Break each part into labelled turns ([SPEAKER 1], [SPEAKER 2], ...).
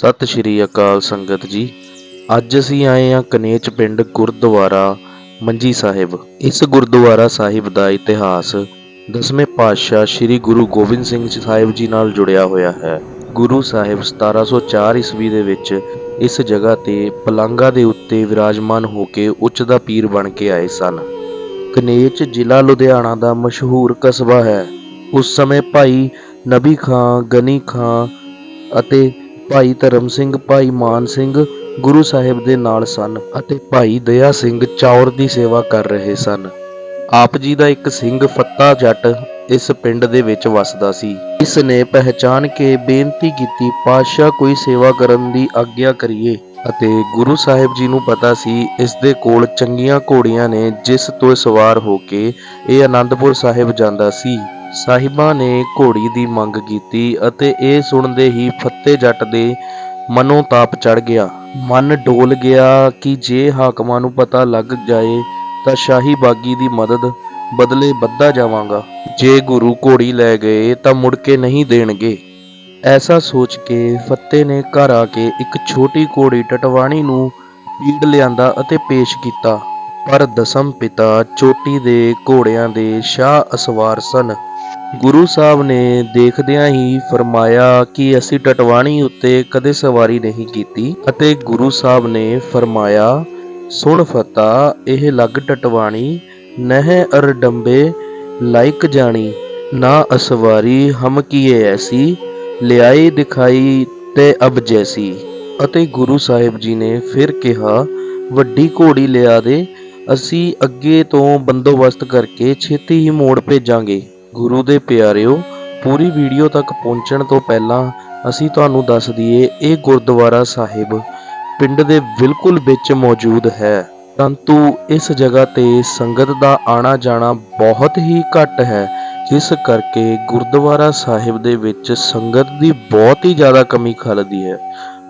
[SPEAKER 1] ਸਤਿ ਸ਼੍ਰੀ ਅਕਾਲ ਸੰਗਤ ਜੀ। ਅੱਜ ਅਸੀਂ ਆਏ ਹਾਂ ਕਨੇਚ ਪਿੰਡ ਗੁਰਦੁਆਰਾ ਮੰਜੀ ਸਾਹਿਬ। ਇਸ ਗੁਰਦੁਆਰਾ ਸਾਹਿਬ ਦਾ ਇਤਿਹਾਸ ਦਸਵੇਂ ਪਾਤਸ਼ਾਹ ਸ੍ਰੀ ਗੁਰੂ ਗੋਬਿੰਦ ਸਿੰਘ ਸਾਹਿਬ ਜੀ ਨਾਲ ਜੁੜਿਆ ਹੋਇਆ ਹੈ। ਗੁਰੂ ਸਾਹਿਬ 1704 ਈਸਵੀ ਦੇ ਵਿੱਚ ਇਸ ਜਗ੍ਹਾ ਤੇ ਪਲੰਗਾ ਦੇ ਉੱਤੇ ਵਿਰਾਜਮਾਨ ਹੋ ਕੇ ਉੱਚ ਦਾ ਪੀਰ ਬਣ ਕੇ ਆਏ ਸਨ। ਕਨੇਚ ਜ਼ਿਲ੍ਹਾ ਲੁਧਿਆਣਾ ਦਾ ਮਸ਼ਹੂਰ ਕਸਬਾ ਹੈ। ਉਸ ਸਮੇਂ ਭਾਈ ਨਬੀ ਖਾਂ, ਗਨੀ ਖਾਂ ਅਤੇ ਭਾਈ ਧਰਮ ਸਿੰਘ, ਭਾਈ ਮਾਨ ਸਿੰਘ ਗੁਰੂ ਸਾਹਿਬ ਦੇ ਨਾਲ ਸਨ ਅਤੇ ਭਾਈ ਦਇਆ ਸਿੰਘ ਚੌਰ ਦੀ ਸੇਵਾ ਕਰ ਰਹੇ ਸਨ। ਆਪ ਜੀ ਦਾ ਇੱਕ ਸਿੰਘ ਫੱਤਾ ਜੱਟ ਇਸ ਪਿੰਡ ਦੇ ਵਿੱਚ ਵਸਦਾ ਸੀ। ਇਸ ਨੇ ਪਹਿਚਾਨ ਕੇ ਬੇਨਤੀ ਕੀਤੀ, ਪਾਤਸ਼ਾਹ, ਕੋਈ ਸੇਵਾ ਕਰਨ ਦੀ ਆਗਿਆ ਕਰੀਏ। ਅਤੇ ਗੁਰੂ ਸਾਹਿਬ ਜੀ ਨੂੰ ਪਤਾ ਸੀ, ਇਸ ਦੇ ਕੋਲ ਚੰਗੀਆਂ ਘੋੜੀਆਂ ਨੇ, ਜਿਸ ਤੋਂ ਸਵਾਰ ਹੋ ਕੇ ਇਹ ਆਨੰਦਪੁਰ ਸਾਹਿਬ ਜਾਂਦਾ ਸੀ। ਸਾਹਿਬਾਂ ਨੇ ਘੋੜੀ ਦੀ ਮੰਗ ਕੀਤੀ ਅਤੇ ਇਹ ਸੁਣਦੇ ਹੀ ਫੱਤੇ ਜੱਟ ਦੇ ਮਨੋਂ ਤਾਪ ਚੜ ਗਿਆ। ਮਨ ਡੋਲ ਗਿਆ ਕਿ ਜੇ ਹਾਕਮਾਂ ਨੂੰ ਪਤਾ ਲੱਗ ਜਾਏ ਤਾਂ ਸ਼ਾਹੀ ਬਾਗੀ ਦੀ ਮਦਦ ਬਦਲੇ ਬੱਧਾ ਜਾਵਾਂਗਾ। ਜੇ ਗੁਰੂ ਘੋੜੀ ਲੈ ਗਏ ਤਾਂ ਮੁੜ ਕੇ ਨਹੀਂ ਦੇਣਗੇ। ਐਸਾ ਸੋਚ ਕੇ ਫੱਤੇ ਨੇ ਘਰ ਆ ਕੇ ਇੱਕ ਛੋਟੀ ਘੋੜੀ ਟਟਵਾਣੀ ਨੂੰ ਪੀੜ ਲਿਆਂਦਾ ਅਤੇ ਪੇਸ਼ ਕੀਤਾ। ਪਰ ਦਸਮ ਪਿਤਾ ਚੋਟੀ ਦੇ ਘੋੜਿਆਂ ਦੇ ਸ਼ਾਹ ਅਸਵਾਰ ਸਨ। ਗੁਰੂ ਸਾਹਿਬ ਨੇ ਦੇਖਦਿਆਂ ਹੀ ਫਰਮਾਇਆ ਕਿ ਅਸੀਂ ਟਟਵਾਣੀ ਉੱਤੇ ਕਦੇ ਸਵਾਰੀ ਨਹੀਂ ਕੀਤੀ ਅਤੇ ਗੁਰੂ ਸਾਹਿਬ ਨੇ ਫਰਮਾਇਆ, ਸੁਣ ਫਤਾ, ਇਹ ਲੱਗ ਟਟਵਾਣੀ, ਨਹਿ ਅਰਡੰਬੇ ਲਾਇਕ ਜਾਣੀ, ਨਾ ਅਸਵਾਰੀ ਹਮ ਕੀਏ ਐਸੀ ਲਿਆਈ ਦਿਖਾਈ ਤੇ ਅਬ ਜੈਸੀ। ਅਤੇ ਗੁਰੂ ਸਾਹਿਬ ਜੀ ਨੇ ਫਿਰ ਕਿਹਾ, ਵੱਡੀ ਘੋੜੀ ਲਿਆ ਦੇ, ਅਸੀਂ ਅੱਗੇ ਤੋਂ ਬੰਦੋਬਸਤ ਕਰਕੇ ਛੇਤੀ ਹੀ ਮੋੜ ਭੇਜਾਂਗੇ। ਗੁਰੂ ਦੇ ਪਿਆਰਿਓ, ਪੂਰੀ ਵੀਡੀਓ ਤੱਕ ਪਹੁੰਚਣ ਤੋਂ ਪਹਿਲਾਂ ਅਸੀਂ ਤੁਹਾਨੂੰ ਦੱਸ ਦਈਏ, ਇਹ ਗੁਰਦੁਆਰਾ ਸਾਹਿਬ ਪਿੰਡ ਦੇ ਬਿਲਕੁਲ ਵਿੱਚ ਮੌਜੂਦ ਹੈ। ਪਰੰਤੂ ਇਸ ਜਗ੍ਹਾ ਤੇ ਸੰਗਤ ਦਾ ਆਣਾ ਜਾਣਾ ਬਹੁਤ ਹੀ ਘੱਟ ਹੈ, ਜਿਸ ਕਰਕੇ ਗੁਰਦੁਆਰਾ ਸਾਹਿਬ ਦੇ ਵਿੱਚ ਸੰਗਤ ਦੀ ਬਹੁਤ ਹੀ ਜ਼ਿਆਦਾ ਕਮੀ ਖਲਦੀ ਹੈ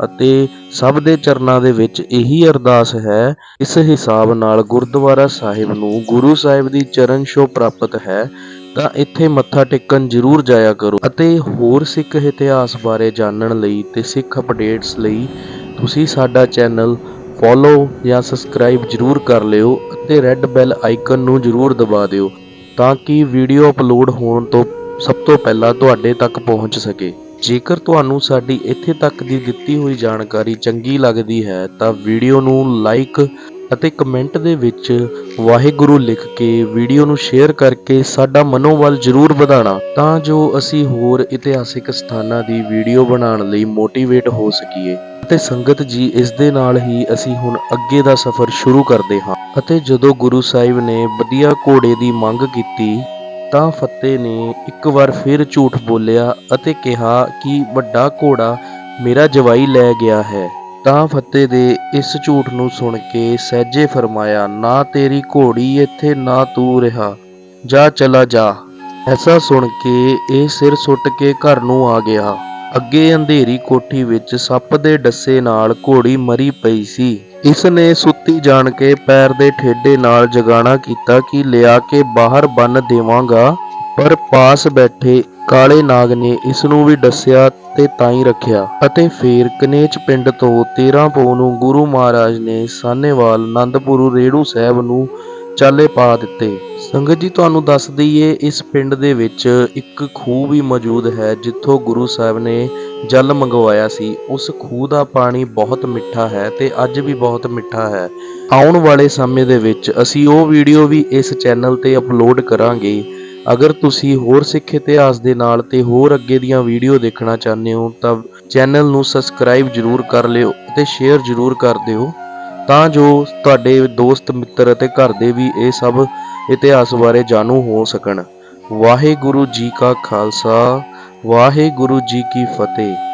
[SPEAKER 1] ਅਤੇ ਸਭ ਦੇ ਚਰਨਾਂ ਦੇ ਵਿੱਚ ਇਹੀ ਅਰਦਾਸ ਹੈ, ਇਸ ਹਿਸਾਬ ਨਾਲ ਗੁਰਦੁਆਰਾ ਸਾਹਿਬ ਨੂੰ ਗੁਰੂ ਸਾਹਿਬ ਦੀ ਚਰਨ ਛੋਹ ਪ੍ਰਾਪਤ ਹੈ ਤਾਂ ਇੱਥੇ ਮੱਥਾ ਟੇਕਣ ਜ਼ਰੂਰ ਜਾਇਆ ਕਰੋ ਅਤੇ ਹੋਰ ਸਿੱਖ ਇਤਿਹਾਸ ਬਾਰੇ ਜਾਣਨ ਲਈ ਤੇ ਸਿੱਖ ਅਪਡੇਟਸ ਲਈ ਤੁਸੀਂ ਸਾਡਾ ਚੈਨਲ ਫੋਲੋ ਜਾਂ ਸਬਸਕ੍ਰਾਈਬ ਜ਼ਰੂਰ ਕਰ ਲਿਓ ਅਤੇ ਰੈੱਡ ਬੈਲ ਆਈਕਨ ਨੂੰ ਜ਼ਰੂਰ ਦਬਾ ਦਿਓ ਤਾਂ ਕਿ ਵੀਡੀਓ ਅਪਲੋਡ ਹੋਣ ਤੋਂ ਸਭ ਤੋਂ ਪਹਿਲਾਂ ਤੁਹਾਡੇ ਤੱਕ ਪਹੁੰਚ ਸਕੇ। ਜੇਕਰ ਤੁਹਾਨੂੰ ਸਾਡੀ ਇੱਥੇ ਤੱਕ ਦੀ ਦਿੱਤੀ ਹੋਈ ਜਾਣਕਾਰੀ ਚੰਗੀ ਲੱਗਦੀ ਹੈ ਤਾਂ ਵੀਡੀਓ ਨੂੰ ਲਾਈਕ ਅਤੇ ਕਮੈਂਟ ਦੇ ਵਿੱਚ ਵਾਹਿਗੁਰੂ ਲਿਖ ਕੇ ਵੀਡੀਓ ਨੂੰ ਸ਼ੇਅਰ ਕਰਕੇ ਸਾਡਾ ਮਨੋਬਲ ਜ਼ਰੂਰ ਵਧਾਣਾ ਤਾਂ ਜੋ ਅਸੀਂ ਹੋਰ ਇਤਿਹਾਸਿਕ ਸਥਾਨਾਂ ਦੀ ਵੀਡੀਓ ਬਣਾਉਣ ਲਈ ਮੋਟੀਵੇਟ ਹੋ ਸਕੀਏ। ਅਤੇ ਸੰਗਤ ਜੀ, ਇਸ ਦੇ ਨਾਲ ਹੀ ਅਸੀਂ ਹੁਣ ਅੱਗੇ ਦਾ ਸਫ਼ਰ ਸ਼ੁਰੂ ਕਰਦੇ ਹਾਂ। ਅਤੇ ਜਦੋਂ ਗੁਰੂ ਸਾਹਿਬ ਨੇ ਵਧੀਆ ਘੋੜੇ ਦੀ ਮੰਗ ਕੀਤੀ, ਤਾਂ ਫੱਤੇ ਨੇ ਇੱਕ ਵਾਰ ਫਿਰ ਝੂਠ ਬੋਲਿਆ ਅਤੇ ਕਿਹਾ ਕਿ ਵੱਡਾ ਘੋੜਾ ਮੇਰਾ ਜਵਾਈ ਲੈ ਗਿਆ ਹੈ। ਤਾਂ ਫੱਤੇ ਦੇ ਇਸ ਝੂਠ ਨੂੰ ਸੁਣ ਕੇ ਸਹਿਜੇ ਫਰਮਾਇਆ, ਨਾ ਤੇਰੀ ਘੋੜੀ ਇੱਥੇ, ਨਾ ਤੂੰ ਰਿਹਾ। ਜਾ, ਚਲਾ ਜਾ। ਐਸਾ ਸੁਣ ਕੇ ਇਹ ਸਿਰ ਸੁੱਟ ਕੇ ਘਰ ਨੂੰ ਆ ਗਿਆ। ਅੱਗੇ ਅੰਧੇਰੀ ਕੋਠੀ ਵਿੱਚ ਸੱਪ ਦੇ ਡੱਸੇ ਨਾਲ ਘੋੜੀ ਮਰੀ ਪਈ ਸੀ। ਇਸ ਨੇ ਸੁੱਤੀ ਜਾਣ ਕੇ ਪੈਰ ਦੇ ਠੇਡੇ ਨਾਲ ਜਗਾਣਾ ਕੀਤਾ ਕਿ, ਲਿਆ ਕੇ ਬਾਹਰ ਬੰਨ ਦੇਵਾਂਗਾ। ਪਰ ਪਾਸ ਬੈਠੇ ਕਾਲੇ ਨਾਗ ਨੇ ਇਸ ਨੂੰ ਵੀ ਦੱਸਿਆ ਤੇ ਤਾਂ ਹੀ ਰੱਖਿਆ ਅਤੇ ਫੇਰ ਕਨੇਚ ਪਿੰਡ ਤੋਂ 13 ਪੋ ਨੂੰ ਗੁਰੂ ਮਹਾਰਾਜ ਨੇ ਸਾਨੇਵਾਲ ਆਨੰਦਪੁਰ ਰੇੜੂ ਸਾਹਿਬ ਨੂੰ ਚਾਲੇ ਪਾ ਦਿੱਤੇ। ਸੰਗਤ ਜੀ, ਤੁਹਾਨੂੰ ਦੱਸ ਦਈਏ, ਇਸ ਪਿੰਡ ਦੇ ਵਿੱਚ ਇੱਕ ਖੂਹ ਵੀ ਮੌਜੂਦ ਹੈ ਜਿੱਥੋਂ ਗੁਰੂ ਸਾਹਿਬ ਨੇ ਜਲ ਮੰਗਵਾਇਆ ਸੀ। ਉਸ ਖੂਹ ਦਾ ਪਾਣੀ ਬਹੁਤ ਮਿੱਠਾ ਹੈ ਤੇ ਅੱਜ ਵੀ ਬਹੁਤ ਮਿੱਠਾ ਹੈ। ਆਉਣ ਵਾਲੇ ਸਮੇਂ ਦੇ ਵਿੱਚ ਅਸੀਂ ਉਹ ਵੀਡੀਓ ਵੀ ਇਸ ਚੈਨਲ ਤੇ ਅਪਲੋਡ ਕਰਾਂਗੇ। ਅਗਰ ਤੁਸੀਂ ਹੋਰ ਸਿੱਖ ਇਤਿਹਾਸ ਦੇ ਨਾਲ ਤੇ ਹੋਰ ਅੱਗੇ ਦੀਆਂ ਵੀਡੀਓ ਦੇਖਣਾ ਚਾਹੁੰਦੇ ਹੋ, ਤਾਂ ਚੈਨਲ ਨੂੰ ਸਬਸਕ੍ਰਾਈਬ ਜਰੂਰ ਕਰ ਲਿਓ ਅਤੇ ਸ਼ੇਅਰ ਜਰੂਰ ਕਰ ਦਿਓ। ਤਾਂ ਜੋ ਤੁਹਾਡੇ ਦੋਸਤ, ਮਿੱਤਰ ਅਤੇ ਘਰ ਦੇ ਵੀ ਇਹ ਸਭ ਇਤਿਹਾਸ ਬਾਰੇ ਜਾਣੂ ਹੋ ਸਕਣ। ਵਾਹਿਗੁਰੂ ਜੀ ਕਾ ਖਾਲਸਾ, ਵਾਹਿਗੁਰੂ ਜੀ ਕੀ ਫਤਿਹ।